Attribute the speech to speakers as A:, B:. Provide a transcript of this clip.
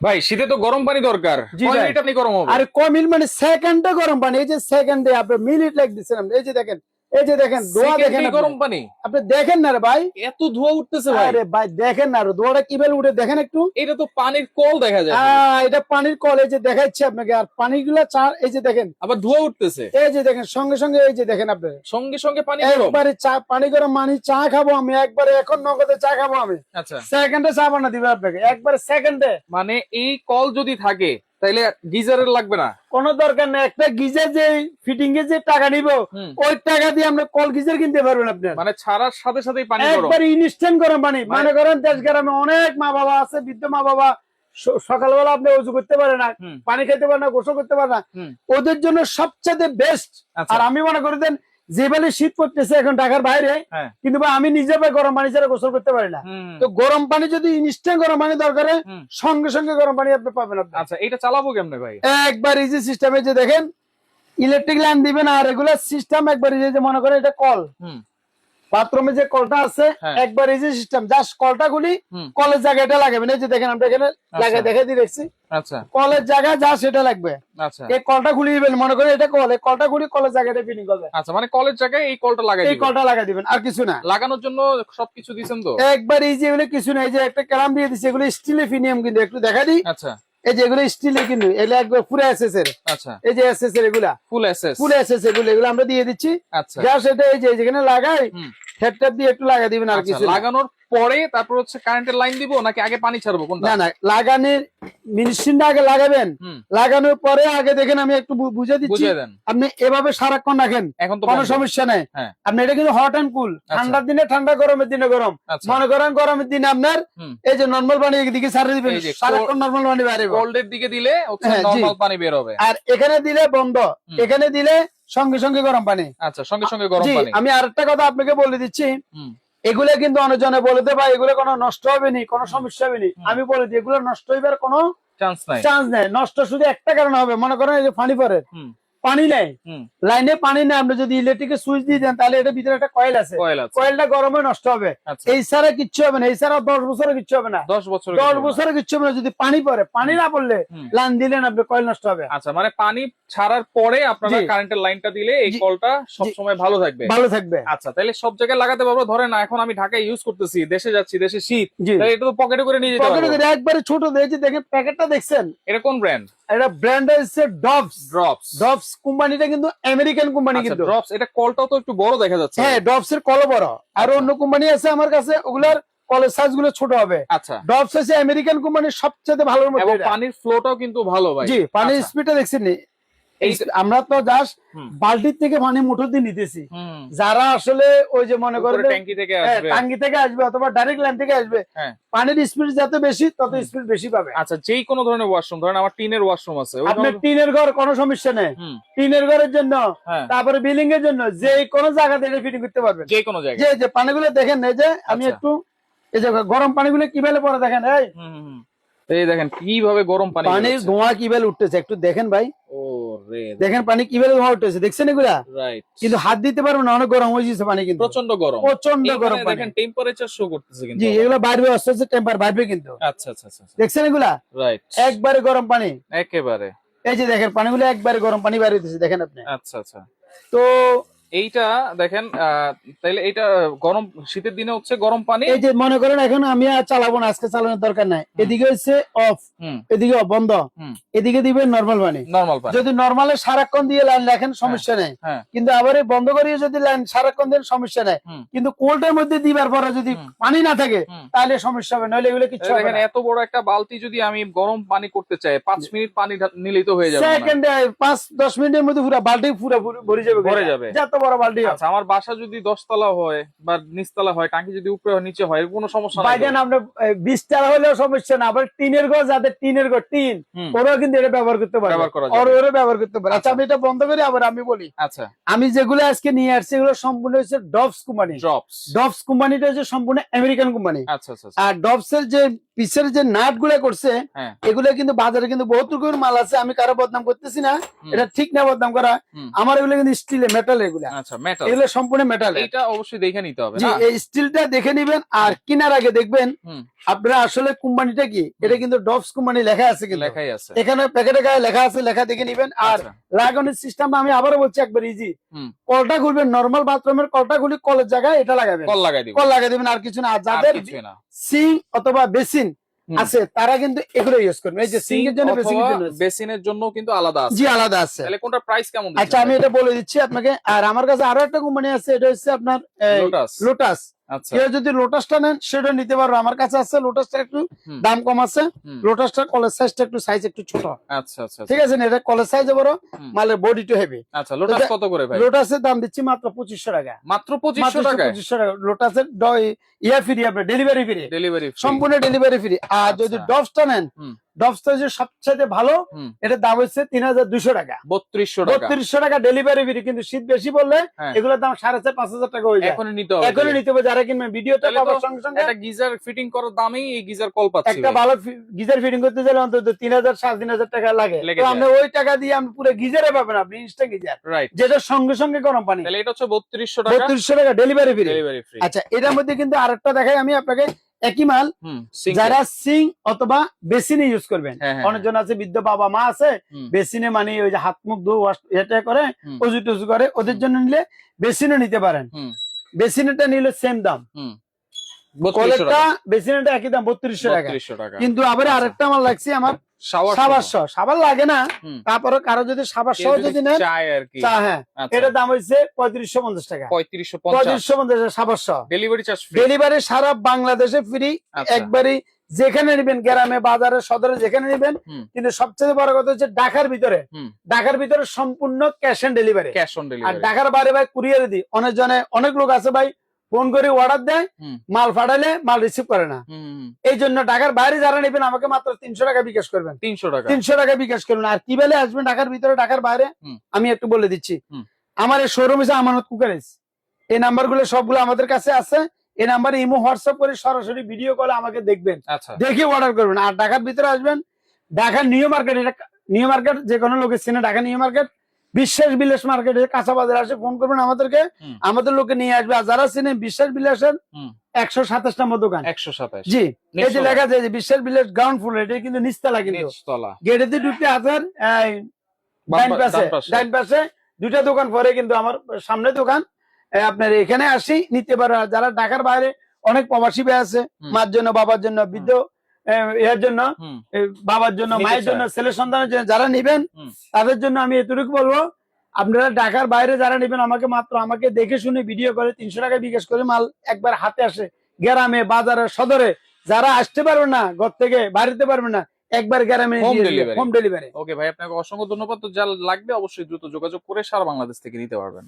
A: ভাই শীতে তো গরম পানি দরকার আপনি গরম হবে
B: আর ক মিনিট মানে সেকেন্ডে গরম পানি এই যে সেকেন্ডে আপনি মিনিট লাগ দিচ্ছেন। এই যে দেখেন এই যে দেখেন ধোয়া দেখেন।
A: গরম পানি।
B: আপনি দেখেন না রে ভাই।
A: এত ধোয়া উঠতেছে ভাই।
B: আরে ভাই দেখেন না রে, ধোয়াটা কীভাবে উঠে দেখেন একটু।
A: এটা তো পানির কল দেখা যায়।
B: আহ, এটা পানির কল এই যে দেখাচ্ছি আপনাকে। আর পানিগুলা চা এই যে দেখেন।
A: আবার ধোয়া উঠতেছে।
B: এই যে দেখেন সঙ্গে সঙ্গে এই যে দেখেন আপনি।
A: সঙ্গে সঙ্গে পানি গরম।
B: একবারে চা পানি গরম মানি চা খাব আমি একবারে এখন নগদে চা খাব আমি।
A: আচ্ছা।
B: সেকেন্ডে চা বানা দিবে আপনাকে একবারে সেকেন্ডে।
A: মানে এই কল যদি থাকে তাহলে গিজারের লাগবে না।
B: কোনো দরকার নেই একটা গিজার যে ফিটিং যে টাকা নিব ওই টাকা দিয়ে আপনি কল গিজার কিনতে পারবেন আপনার
A: মানে ছাড়ার সাথে সাথেই পানি
B: একবার ইনস্ট্যান্ট গরম পানি।
A: মানে-
B: মনে করেন দেশ গ্রামে অনেক মা বাবা আছে বৃদ্ধ মা বাবা সকালবেলা আপনি উজু করতে পারে না পানি খেতে পারে না গোসল করতে পারে না। ওদের জন্য সবচেয়ে বেস্ট
A: আচ্ছা।
B: আর আমি মনে করি দেন যে বেলে শীত পড়তেছে এখন ঢাকার বাইরে
A: হ্যাঁ।
B: কিন্তু আমি নিজে ভাই গরম পানি ছাড়া গোসল করতে পারি না। তো গরম পানি যদি ইনস্ট্যান্ট গরম পানি দরকার সঙ্গে সঙ্গে গরম পানি আপনি পাবেন
A: আচ্ছা এটা চালাবো কেমনে ভাই?
B: একবার ইজি সিস্টেমে যে দেখেন ইলেকট্রিক লাইন দিবেন আর রেগুলার সিস্টেম একবার যে মনে করেন এটা কল বাথরুমে যে কলটা আছে একবার এই যে সিস্টেম জাস্ট কলটা গুলি। কলের জায়গাটা লাগাবেন। এই যে দেখেন আমরা এখানে লাগাই দেখে দিয়ে রেখেছি
A: আচ্ছা।
B: কলের জায়গা যা সেটা লাগবে।
A: আচ্ছা।
B: এই কলটা খুলি দিবেন মনে করেন এটা কল এই কলটা খুলি কলের জায়গাটা ফিটিং করবে।
A: আচ্ছা মানে কলের জায়গায় এই কলটা লাগাই
B: এই কলটা লাগাই দিবেন আর কিছু না।
A: লাগানোর জন্য সবকিছু দিছেন তো?
B: একবার ইজি এগুলো কিছু না এই যে একটা ক্যারাম দিয়ে দিচ্ছে এগুলো স্টিলে ফিনিয়াম কিন্তু একটু দেখা দিই।
A: আচ্ছা।
B: এই যে এগুলো স্টিলে কিন্তু এগুলো একবার পুরো এসএস এর।
A: আচ্ছা।
B: এই যে এসএস এর এগুলা।
A: ফুল এসএস
B: ফুল এসএস এগুলো এগুলো আমরা দিয়ে দিচ্ছি।
A: আচ্ছা।
B: যা সেটা এই যে যেখানে লাগাই
A: হুম।
B: হেড দিয়ে একটু লাগাই দিবেন আর
A: আচ্ছা,
B: কিছু
A: লাগানোর পরে তারপর হচ্ছে কারেন্টের লাইন দিব নাকি আগে পানি ছাড়বো কোনটা?
B: না না লাগানোর মেশিনটা আগে লাগাবেন। লাগানোর পরে আগে দেখেন আমি একটু বুঝে দিচ্ছি। আপনি এভাবে সারাক্ষণ রাখেন
A: এখন তো
B: কোনো সমস্যা নেই।
A: হ্যাঁ।
B: আপনি এটা কিন্তু হট অ্যান্ড কুল ঠান্ডার দিনে ঠান্ডা গরমের দিনে গরম।
A: আচ্ছা।
B: মনে করেন গরমের দিনে আপনার এই যে নর্মাল পানি এদিকে ছাড়িয়ে দিবেন সারাক্ষণ নর্মাল পানি বাইরে
A: কোল্ডের দিকে দিলে হচ্ছে
B: হ্যাঁ,
A: পানি বের হবে।
B: আর এখানে দিলে বন্ধ। এখানে দিলে সঙ্গে সঙ্গে গরম পানি।
A: আচ্ছা সঙ্গে সঙ্গে গরম পানি।
B: আমি আরেকটা কথা আপনাকে বলে দিচ্ছি। এগুলো কিন্তু অনেকজনে বলে ভাই এগুলো কোনো নষ্ট হবে নি কোনো সমস্যা হবে নি। আমি বলে দিই এগুলো নষ্ট হইবার কোনো
A: চান্স নাই।
B: চান্স নেই। নষ্ট শুধু একটা কারণে হবে। মনে করেন এই যে ফানি পরে পানি
A: হুম।
B: লাইনে পানি নেই আপনি যদি ইলেকট্রিকের সুইচ দিয়ে দেন তাহলে এটা ভিতরে একটা কয়েল আছে।
A: কয়েল আছে।
B: কয়েলটা গরমে নষ্ট হবে।
A: আচ্ছা।
B: এই ছাড়া কিচ্ছু হবে না এই ছাড়া দশ বছরে কিচ্ছু হবে না।
A: দশ বছর
B: দশ বছরে কিচ্ছু হবে না যদি পানি পড়ে। পানি না পড়লে লাইন দিলেন আপনি কয়েল নষ্ট হবে।
A: আচ্ছা মানে পানি ছাড়ার পরে আপনারা কারেন্টের লাইনটা দিলে এই। কলটা সবসময় ভালো থাকবে।
B: ভালো থাকবে।
A: আচ্ছা তাহলে সব জায়গায় লাগাতে পারব? ধরে না এখন আমি ঢাকায় ইউজ করতেছি দেশে যাচ্ছি দেশে শীত এটা তো পকেটে করে নিয়ে যেতে
B: পকেটে করে একবারে ছোট দেখেন প্যাকেটটা দেখছেন?
A: এটা কোন ব্র্যান্ড
B: এটা ব্র্যান্ড হচ্ছে ডবস
A: ড্রপস
B: ডবস কোম্পানিটা কিন্তু আমেরিকান কোম্পানি কিন্তু।
A: ড্রপস এটা কলটাও তো একটু বড় দেখা যাচ্ছে।
B: হ্যাঁ ড্রপস এর কল বড়। আর
A: আচ্ছা।
B: অন্য কোম্পানি আছে আমার কাছে ওগুলার কলের সাইজগুলো ছোট হবে।
A: আচ্ছা।
B: ড্রপস হচ্ছে আমেরিকান কোম্পানির সবচেয়ে ভালো
A: এবং পানির ফ্লোটাও কিন্তু ভালো ভাই।
B: জি পানির
A: স্পিড
B: স্পিডটা দেখছেন নি?
A: এই
B: এই- আমরা তো জাস্ট। বালতির থেকে পানি মোটর দিয়ে নিতেছি। যারা আসলে ওই যে মনে করেন
A: ট্যাঙ্কি থেকে
B: হ্যাঁ, টাঙ্গি থেকে আসবে অথবা ডাইরেক্ট লাইন থেকে আসবে।
A: হ্যাঁ।
B: পানির স্পিড যত বেশি তত স্পিড বেশি পাবে।
A: আচ্ছা যেই কোনো ধরনের ওয়াশরুম ধরেন আমার টিনের ওয়াশরুম আছে
B: আপনার টিনের ঘর কোনো সমস্যা নেই। টিনের ঘরের জন্য
A: হ্যাঁ।
B: তারপরে বিল্ডিং এর জন্য যে কোনো জায়গাতে এটা ফিটিং করতে পারবেন।
A: যে কোনো জায়গায়।
B: যে যে পানিগুলো দেখেন এই যে আমি
A: আচ্ছা।
B: একটু এই যে গরম পানিগুলো কীভাবে পরে দেখেন এই।
A: দেখেন কীভাবে গরম পানি
B: পানির। ধোঁয়া কীভাবে উঠতেছে একটু দেখেন ভাই। দেখেন পানি কীভাবে ধোঁয়া উঠতেছে দেখছেন এগুলা? কিন্তু হাত দিতে পারব না অনেক গরম হয়েছে পানি কিন্তু।
A: প্রচণ্ড গরম। প্রচণ্ড
B: গরম
A: দেখেন টেম্পারেচার শো করতেছে কিন্তু
B: জি এগুলো বাড়বে আস্তে আস্তে টেম্পার বাড়বে কিন্তু।
A: আচ্ছা আচ্ছা আচ্ছা
B: দেখছেন এগুলা?
A: রাইট
B: একবারে গরম পানি।
A: একেবারে।
B: এই যে দেখেন পানিগুলো একবারে গরম পানি বাইরে হইতেছে দেখেন আপনি।
A: আচ্ছা আচ্ছা।
B: তো
A: এইটা দেখেন তাইলে এইটা গরম শীতের দিনে হচ্ছে গরম পানি।
B: এই যে মনে করেন এখন আমি আর চালাবো না আজকে চালানোর দরকার নাই। এদিকে হচ্ছে অফ এদিকে বন্ধ। এদিকে দিবেন নর্মাল পানি।
A: নরমাল পানি।
B: যদি নর্মালে সারাক্ষণ দিয়ে লাইন লেখেন সমস্যা নেই।
A: হ্যাঁ।
B: কিন্তু আবার বন্ধ করিয়ে যদি লাইন সারাক্ষণ দেন সমস্যা নেই। কিন্তু কোল্ডের মধ্যে দিবার পরে যদি পানি না থাকে তাহলে সমস্যা হবে নইলে এগুলো কিছু
A: দেখেন এত বড় একটা বালতি যদি আমি গরম পানি করতে চাই পাঁচ মিনিট পানি নিলেই তো হয়ে যাবে
B: সেকেন্ডে পাঁচ দশ মিনিটের মধ্যে পুরো বালতি পুরো পুরো ভরে যাবে
A: ভরে যাবে।
B: যত বড় বালতি
A: আচ্ছা আমার বাসা যদি দশতলা হয় বা নিচতলা হয় টাঙ্কি যদি উপরে হয় নিচে হয় কোনো সমস্যা নাই তো?
B: বাইদেন আপনার বিশ হলেও সমস্যা না আবার টিনের ঘর যাদের টিনের ঘর টিন ওরাও কিন্তু এটা ব্যবহার করতে পারে
A: ব্যবহার করা
B: ওরা ব্যবহার করতে পারে আচ্ছা।
A: আচ্ছা।
B: আমি এটা বন্ধ করি আবার আমি বলি।
A: আচ্ছা।
B: আমি যেগুলো আজকে নিয়ে আসছি এগুলো সম্পূর্ণ হচ্ছে ডবস কোম্পানি।
A: ড্রপস
B: ডবস কোম্পানিটা হচ্ছে সম্পূর্ণ আমেরিকান কোম্পানি।
A: আচ্ছা আচ্ছা আচ্ছা।
B: আর ডবস এর যে পিসের যে নাটগুলা করছে
A: হ্যাঁ।
B: এগুলা কিন্তু বাজারে কিন্তু বহুত রকমের মাল আছে আমি কারও বদনাম করতেছি না। এটা ঠিক না বদনাম করা। আমার এগুলো কিন্তু স্টিলে মেটাল এগুলা। এগুলো সম্পূর্ণ মেটাল
A: এইটা অবশ্যই দেখে নিতে হবে
B: জি এই স্টিলটা দেখে নিবেন আর কেনার আগে দেখবেন। আপনারা আসলে কোম্পানিটা কি? এটা কিন্তু ডবস কোম্পানি লেখা আছে কিন্তু।
A: লেখাই আছে।
B: এখানে প্যাকেটে গায়ে লেখা আছে লেখা দেখে নিবেন। আর
A: আচ্ছা,
B: লাগানোর সিস্টেম আমি আবারও বলছি একবার ইজি কলটা খুলবেন নর্মাল বাথরুমের কলটা খুলি কলের জায়গায় এটা লাগাবেন।
A: কল লাগাই দিব
B: কল লাগিয়ে দিবেন আর কিছু না। আর যাদের সিং অথবা বেসিন আছে তারা কিন্তু এগুলো ইউজ করবে এই যে সিং এর জন্য বেসিন।
A: বেসিনের জন্য কিন্তু আলাদা আছে।
B: জি আলাদা আছে।
A: তাহলে কোনটা প্রাইস কেমন
B: আচ্ছা আমি এটা বলে দিচ্ছি আপনাকে। আর আমার কাছে আরও একটা কোম্পানি আছে এটা হচ্ছে আপনার
A: লোটাস
B: লোটাস কেউ যদি লোটাসটা নেন সেটা নিতে পারবে। আমার কাছে আছে লোটাসটা একটু দাম কম আছে। লোটাসটা কলেজ সাইজটা একটু সাইজ একটু ছোট।
A: আচ্ছা আচ্ছা
B: ঠিক আছে না? এটা কলেজ সাইজে বড়। মালের বডি টু হেভি
A: আচ্ছা লোটাস কত করে ভাই?
B: লোটাসের দাম দিচ্ছি মাত্র পঁচিশশো টাকা।
A: মাত্র পঁচিশশো টাকায়?
B: পঁচিশশো টাকা লোটাসের ইয়া ফ্রি আপনার ডেলিভারি ফ্রি
A: ডেলিভারি
B: সম্পূর্ণ ডেলিভারি ফ্রি আর যদি
A: আচ্ছা।
B: ডবসটা নেন সবচেয়ে ভালো। এটার দাম হচ্ছে তিন হাজার দুশো টাকা।
A: বত্রিশশো
B: বত্রিশশো টাকা ডেলিভারি ফ্রি কিন্তু শীত বেশি বললে
A: হ্যাঁ।
B: এগুলোর দাম সাড়ে চার পাঁচ হাজার টাকা হয়ে যায়।
A: এখনই নিতে হবে
B: এখনই নিতে হবে যারা কিনবে ভিডিওটা পাওয়ার সঙ্গে সঙ্গে
A: একটা গিজার ফিটিং করার দামেই এই গিজার কল পাচ্ছি।
B: একটা ভালো গিজার ফিটিং করতে গেলে অন্তত তিন হাজার সাড়ে তিন হাজার টাকা লাগে। আপনি ওই টাকা দিয়ে আপনি পুরো গিজারে পাবেন আপনি ইনস্টা গিজার।
A: রাইট
B: যেটার সঙ্গে সঙ্গে গরম পানি।
A: তাহলে এটা হচ্ছে বত্রিশশো টাকা।
B: বত্রিশশো টাকা ডেলিভারি ফ্রি
A: ডেলিভারি ফ্রি
B: আচ্ছা এটার মধ্যে কিন্তু আরেকটা দেখাই আমি আপনাকে। একই মাল যারা সিং অথবা বেসিনে ইউজ করবেন।
A: হ্যাঁ, হ্যাঁ,
B: অনেকজন আছে বৃদ্ধ বাবা মা আছে বেসিনে মানে ওই যে হাত মুখ ধুয়ে এটা করে। অজু টজু করে ওদের জন্য নিলে বেসিনে নিতে পারেন। বেসিনেটা নিলে সেম দাম। কলেরটা বেসিনেটা একই দাম বত্রিশশো টাকা। কিন্তু আবার
A: আচ্ছা।
B: আরেকটা আমার লাগছে আমার সাবাস সহ। সাবান লাগে না। তারপরে কারও যদি সাবাস সহ যদি নেন
A: চায় আর কি।
B: চা হ্যাঁ।
A: আচ্ছা।
B: এটার দাম হচ্ছে পঁয়ত্রিশশো পঞ্চাশ টাকা।
A: পঁয়ত্রিশশো পঞ্চাশ।
B: সাবাস সহ।
A: ডেলিভারি চার্জ
B: ডেলিভারি সারা বাংলাদেশে ফ্রি
A: আচ্ছা।
B: একবারই যেখানে নেবেন গ্রামে বাজারে সদরে যেখানে নেবেন। কিন্তু সবচেয়ে বড় কথা হচ্ছে ঢাকার ভিতরে। ঢাকার ভিতরে সম্পূর্ণ cash on delivery
A: cash on delivery
B: R
A: delivery
B: ঢাকার বাইরে ভাই কুরিয়ারে দিই অনেক জনে অনেক লোক আছে ভাই ফোন করে অর্ডার দেয় মাল পাঠালে মাল রিসিভ করে না। এই জন্য ঢাকার বাইরে যারা নেবেন আমাকে মাত্র তিনশো টাকা বিকাশ করবেন।
A: তিনশো টাকা।
B: তিনশো টাকা বিকাশ করবেন। আর কি বেলে আসবেন ঢাকার ভিতরে ঢাকার বাইরে? আমি একটু বলে দিচ্ছি। আমার এই শোরুম হিসেবে আমানত কুকারেজ এই নাম্বারগুলো সবগুলো আমাদের কাছে আছে। এই নাম্বারে ইমো হোয়াটসঅ্যাপ করে সরাসরি ভিডিও কলে আমাকে দেখবেন।
A: আচ্ছা।
B: দেখে অর্ডার করবেন। আর ঢাকার ভিতরে আসবেন। ঢাকার নিউ মার্কেট এটা নিউ মার্কেট যে কোনো লোকের চেনে ঢাকা নিউ মার্কেট বিশ্বাস বিলাস মার্কেটে কাঁচা বাজারে আসে ফোন করবেন আমাদেরকে। আমাদের লোকে নিয়ে আসবে। আর যারা চেনে বিশ্বাস বিলাসের একশো সাতাশ নম্বর দোকান।
A: একশো সাতাশ।
B: জি এই যে লেখা আছে যে বিশ্বাস বিলাস গ্রাউন্ড ফ্লোর এটা কিন্তু নিচতলা কিন্তু।
A: গেটে
B: গেটেতে ঢুকতে হাতের
A: বাম
B: ডাইন পাশে ডাইন পাশে। দুইটা দোকান পরে কিন্তু আমার সামনে দোকান। আপনার এখানে আসি নিতে পারে। যারা ঢাকার বাইরে অনেক প্রবাসী ভাই আছে মার জন্য বাবার জন্য বৃদ্ধ এর জন্য বাবার জন্য মায়ের জন্য ছেলে সন্তানের জন্য যারা নিবেন তাদের জন্য আমি এতটুকু বলব আপনারা ঢাকার বাইরে যারা নেবেন আমাকে মাত্র আমাকে দেখে শুনে ভিডিও করে তিনশো টাকা বিকাশ করে মাল একবার হাতে আসে। গ্রামে বাজারে সদরে যারা আসতে পারবে না ঘর থেকে বাড়িতে পারবে না একবার গ্রামে. হোম ডেলিভারি
A: ওকে ভাই আপনাকে অসংখ্য ধন্যবাদ। তো যা লাগবে অবশ্যই দ্রুত যোগাযোগ করে সারা বাংলাদেশ থেকে নিতে পারবেন।